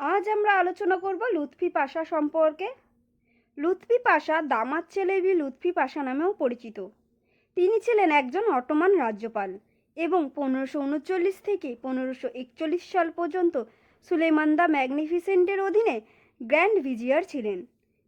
আজ আমরা আলোচনা করব লুৎফি পাশা সম্পর্কে। লুৎফি পাশা দামাত চেলেবি লুৎফি পাশা নামেও পরিচিত। তিনি ছিলেন একজন অটোমান রাজ্যপাল এবং পনেরোশো উনচল্লিশ থেকে পনেরোশো একচল্লিশ সাল পর্যন্ত সুলেমান দ্য ম্যাগনিফিসেন্টের অধীনে গ্র্যান্ড ভিজিয়ার ছিলেন।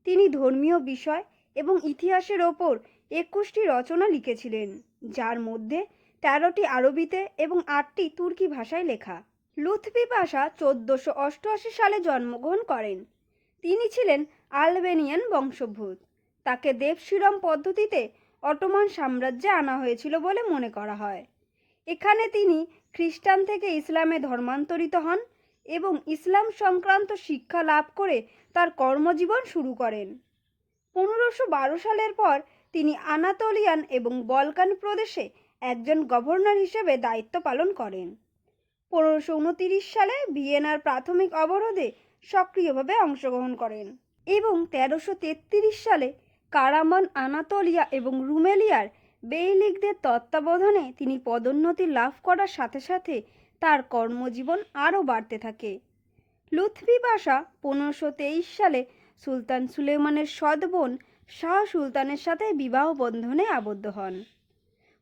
তিনি ধর্মীয় বিষয় এবং ইতিহাসের ওপর একুশটি রচনা লিখেছিলেন, যার মধ্যে তেরোটি আরবিতে এবং আটটি তুর্কি ভাষায় লেখা। লুৎফি পাশা চোদ্দোশো অষ্টআশি সালে জন্মগ্রহণ করেন। তিনি ছিলেন আলবেনিয়ান বংশোদ্ভূত। তাকে দেবশিরম পদ্ধতিতে অটোমান সাম্রাজ্যে আনা হয়েছিল বলে মনে করা হয়। এখানে তিনি খ্রিস্টান থেকে ইসলামে ধর্মান্তরিত হন এবং ইসলাম সংক্রান্ত শিক্ষা লাভ করে তার কর্মজীবন শুরু করেন। পনেরোশো বারো সালের পর তিনি আনাতোলিয়ান এবং বলকান প্রদেশে একজন গভর্নর হিসেবে দায়িত্ব পালন করেন। পনেরোশো উনতিরিশ সালে ভিয়েনার প্রাথমিক অবরোধে সক্রিয়ভাবে অংশগ্রহণ করেন এবং তেরোশো তেত্রিশ সালে কারামান, আনাতোলিয়া এবং রুমেলিয়ার বেইলিকদের তত্ত্বাবধানে তিনি পদোন্নতি লাভ করার সাথে সাথে তার কর্মজীবন আরও বাড়তে থাকে। লুৎফি পাশা পনেরোশো তেইশ সালে সুলতান সুলেমানের সৎবোন শাহ সুলতানের সাথে বিবাহ বন্ধনে আবদ্ধ হন।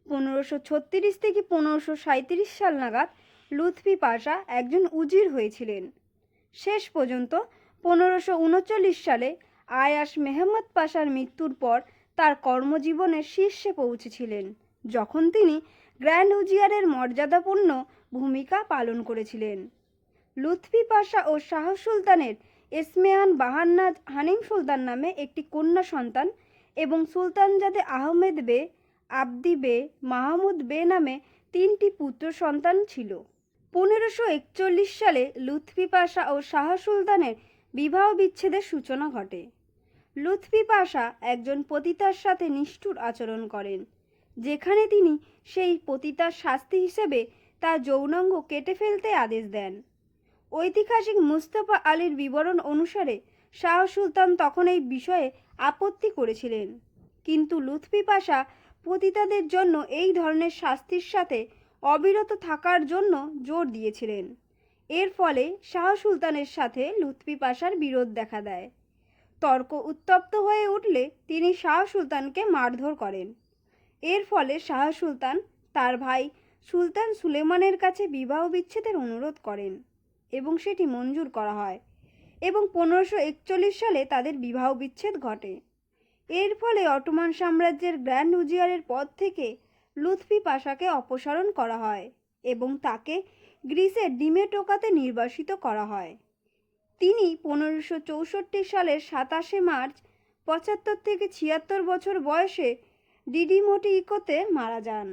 পনেরোশো ছত্রিশ থেকে পনেরোশো সাঁত্রিশ সাল নাগাদ লুৎফি পাশা একজন উজির হয়েছিলেন। শেষ পর্যন্ত পনেরোশো উনচল্লিশ সালে আয়াস মেহমদ পাশার মৃত্যুর পর তার কর্মজীবনের শীর্ষে পৌঁছেছিলেন, যখন তিনি গ্র্যান্ড উজিয়ারের মর্যাদাপূর্ণ ভূমিকা পালন করেছিলেন। লুৎফি পাশা ও শাহ সুলতানের এসমেহান বাহান্নাজ হানিম সুলতান নামে একটি কন্যা সন্তান এবং সুলতানজাদে আহমেদ বে আবদি বে মাহমুদ বে নামে তিনটি পুত্র সন্তান ছিল। পনেরোশো একচল্লিশ সালে লুৎফি পাশা ও শাহ সুলতানের বিবাহ বিচ্ছেদের সূচনা ঘটে। লুৎফি পাশা একজন পতিতার সাথে নিষ্ঠুর আচরণ করেন, যেখানে তিনি সেই পতিতার শাস্তি হিসেবে তার যৌনাঙ্গ কেটে ফেলতে আদেশ দেন। ঐতিহাসিক মুস্তফা আলীর বিবরণ অনুসারে শাহ সুলতান তখন এই বিষয়ে আপত্তি করেছিলেন, কিন্তু লুৎফি পাশা পতিতাদের জন্য এই ধরনের শাস্তির সাথে অবিরত থাকার জন্য জোর দিয়েছিলেন। এর ফলে শাহ সুলতানের সাথে লুৎফি পাশার বিরোধ দেখা দেয়। তর্ক উত্তপ্ত হয়ে উঠলে তিনি শাহ সুলতানকে মারধর করেন। এর ফলে শাহ সুলতান তার ভাই সুলতান সুলেমানের কাছে বিবাহ বিচ্ছেদের অনুরোধ করেন এবং সেটি মঞ্জুর করা হয় এবং পনেরোশো একচল্লিশ সালে তাদের বিবাহ বিচ্ছেদ ঘটে। এর ফলে অটোমান সাম্রাজ্যের গ্র্যান্ড উজিয়ারের পদ থেকে লুৎফি পাশাকে অপসারণ করা হয় এবং তাকে গ্রিসের ডিমেটোকাতে নির্বাসিত করা হয়। তিনি পনেরোশো চৌষট্টি সালের সাতাশে মার্চ, পঁচাত্তর থেকে ছিয়াত্তর বছর বয়সে ডিডিমোটি ইকোতে মারা যান।